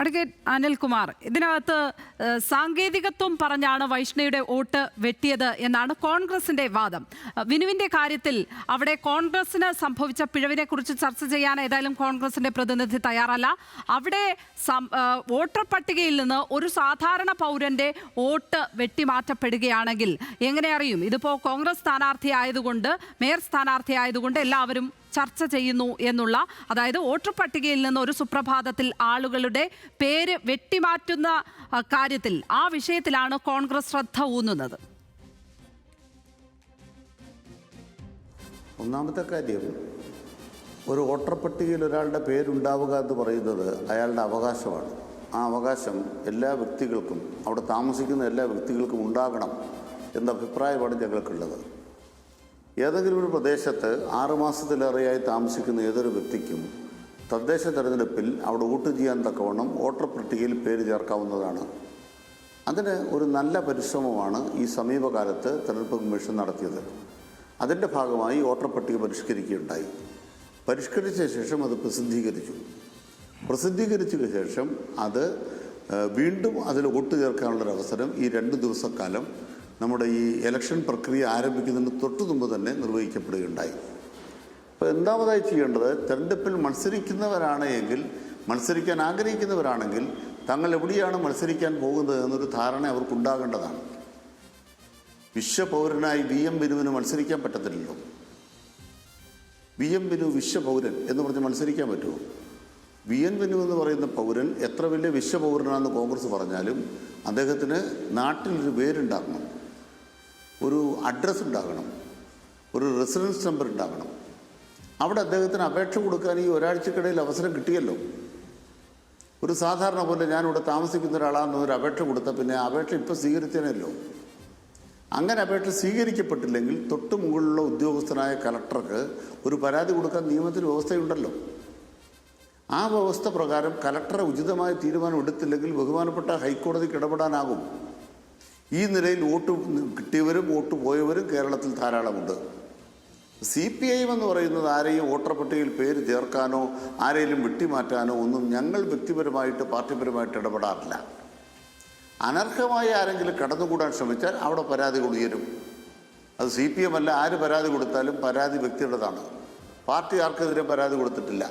Advocate Anilkumar ഇതിനകത്ത് സാങ്കേതികത്വം പറഞ്ഞാണ് വൈഷ്ണയുടെ vote വെട്ടിയത് എന്നാണ് കോൺഗ്രസിന്റെ വാദം. വിനുവിന്റെ കാര്യത്തിൽ അവിടെ കോൺഗ്രസിന് സംഭവിച്ച പിഴവിനെ കുറിച്ച് ചർച്ച ചെയ്യാൻ ഏതായാലും കോൺഗ്രസിന്റെ പ്രതിനിധി തയ്യാറല്ല. അവിടെ വോട്ടർ പട്ടികയിൽ നിന്ന് ഒരു സാധാരണ പൗരന്റെ വോട്ട് വെട്ടിമാറ്റപ്പെടുകയാണെങ്കിൽ എങ്ങനെ അറിയും? ഇതിപ്പോ കോൺഗ്രസ് സ്ഥാനാർത്ഥി ആയതുകൊണ്ട് മേയർ സ്ഥാനാർത്ഥി ആയതുകൊണ്ട് എല്ലാവരും ചർച്ച ചെയ്യുന്നു എന്നുള്ള അതായത് വോട്ടർ പട്ടികയിൽ നിന്ന് ഒരു സുപ്രഭാതത്തിൽ ആളുകളുടെ പേര് വെട്ടിമാറ്റുന്ന കാര്യത്തിൽ ആ വിഷയത്തിലാണ് കോൺഗ്രസ് ശ്രദ്ധ ഊന്നുന്നത്. ഒന്നാമത്തെ കാര്യം ഒരു വോട്ടർ പട്ടികയിൽ ഒരാളുടെ പേരുണ്ടാവുക എന്ന് പറയുന്നത് അയാളുടെ അവകാശമാണ്. ആ അവകാശം എല്ലാ വ്യക്തികൾക്കും അവിടെ താമസിക്കുന്ന എല്ലാ വ്യക്തികൾക്കും ഉണ്ടാകണം എന്ന അഭിപ്രായമാണ് ഞങ്ങൾക്കുള്ളത്. ഏതെങ്കിലും ഒരു പ്രദേശത്ത് ആറുമാസത്തിലേറെയായി താമസിക്കുന്ന ഏതൊരു വ്യക്തിക്കും തദ്ദേശ തെരഞ്ഞെടുപ്പിൽ അവിടെ വോട്ട് ചെയ്യാൻ തക്കവണ്ണം വോട്ടർ പട്ടികയിൽ പേര് ചേർക്കാവുന്നതാണ്. അതിന് ഒരു നല്ല പരിശ്രമമാണ് ഈ സമീപകാലത്ത് തെരഞ്ഞെടുപ്പ് കമ്മീഷൻ നടത്തിയത്. അതിന്റെ ഭാഗമായി വോട്ടർ പട്ടിക പരിഷ്കരിക്കുകയുണ്ടായി. പരിഷ്കരിച്ച ശേഷം അത് പ്രസിദ്ധീകരിച്ചു. പ്രസിദ്ധീകരിച്ച ശേഷം അത് വീണ്ടും അതിൽ വോട്ട് ചേർക്കാനുള്ളൊരവസരം ഈ രണ്ട് ദിവസക്കാലം നമ്മുടെ ഈ ഇലക്ഷൻ പ്രക്രിയ ആരംഭിക്കുന്നതിന് തൊട്ടു മുമ്പ് തന്നെ നിർവഹിക്കപ്പെടുകയുണ്ടായി. അപ്പോൾ എന്താമതായി ചെയ്യേണ്ടത്? തെരഞ്ഞെടുപ്പിൽ മത്സരിക്കുന്നവരാണ് എങ്കിൽ മത്സരിക്കാൻ ആഗ്രഹിക്കുന്നവരാണെങ്കിൽ തങ്ങൾ എവിടെയാണ് മത്സരിക്കാൻ പോകുന്നത് എന്നൊരു ധാരണ അവർക്കുണ്ടാകേണ്ടതാണ്. വിശ്വപൗരനായി വി എം ബിനുവിന് മത്സരിക്കാൻ പറ്റത്തില്ലല്ലോ. വി എം ബിനു വിശ്വപൗരൻ എന്ന് പറഞ്ഞ് മത്സരിക്കാൻ പറ്റുമോ? വി എൻ ബിനു എന്ന് പറയുന്ന പൗരൻ എത്ര വലിയ വിശ്വപൗരനാണെന്ന് കോൺഗ്രസ് പറഞ്ഞാലും അദ്ദേഹത്തിന് നാട്ടിലൊരു പേരുണ്ടാക്കണം ഒരു അഡ്രസ്സ് ഉണ്ടാകണം. ഒരു റെസിഡൻസ് നമ്പർ ഉണ്ടാകണം. അവിടെ അദ്ദേഹത്തിന് അപേക്ഷ കൊടുക്കാൻ ഈ ഒരാഴ്ചക്കിടയിൽ അവസരം കിട്ടിയല്ലോ. ഒരു സാധാരണ പോലെ ഞാനിവിടെ താമസിക്കുന്ന ഒരാളാണെന്ന് ഒരു അപേക്ഷ കൊടുത്ത പിന്നെ അപേക്ഷ ഇപ്പോൾ സ്വീകരിച്ചേനല്ലോ. അങ്ങനെ അപേക്ഷ സ്വീകരിക്കപ്പെട്ടില്ലെങ്കിൽ തൊട്ട് മുകളിലുള്ള ഉദ്യോഗസ്ഥനായ കലക്ടർക്ക് ഒരു പരാതി കൊടുക്കാൻ നിയമത്തിൽ വ്യവസ്ഥയുണ്ടല്ലോ. ആ വ്യവസ്ഥ പ്രകാരം കലക്ടറെ ഉചിതമായ തീരുമാനം എടുത്തില്ലെങ്കിൽ ബഹുമാനപ്പെട്ട ഹൈക്കോടതിക്ക് ഇടപെടാനാകും. ഈ നിലയിൽ വോട്ട് കിട്ടിയവരും വോട്ട് പോയവരും കേരളത്തിൽ ധാരാളമുണ്ട്. സി പി ഐ എന്ന് പറയുന്നത് ആരെയും വോട്ടർ പട്ടികയിൽ പേര് ചേർക്കാനോ ആരെയും വെട്ടിമാറ്റാനോ ഒന്നും ഞങ്ങൾ വ്യക്തിപരമായിട്ട് പാർട്ടിപരമായിട്ട് ഇടപെടാറില്ല. അനർഹമായ ആരെങ്കിലും കടന്നുകൂടാൻ ശ്രമിച്ചാൽ അവിടെ പരാതി കൊടുക്കരും. അത് സി പി എം അല്ല ആര് പരാതി കൊടുത്താലും പരാതി വ്യക്തിയുടേതാണ്. പാർട്ടി ആർക്കെതിരെ പരാതി കൊടുത്തിട്ടില്ല.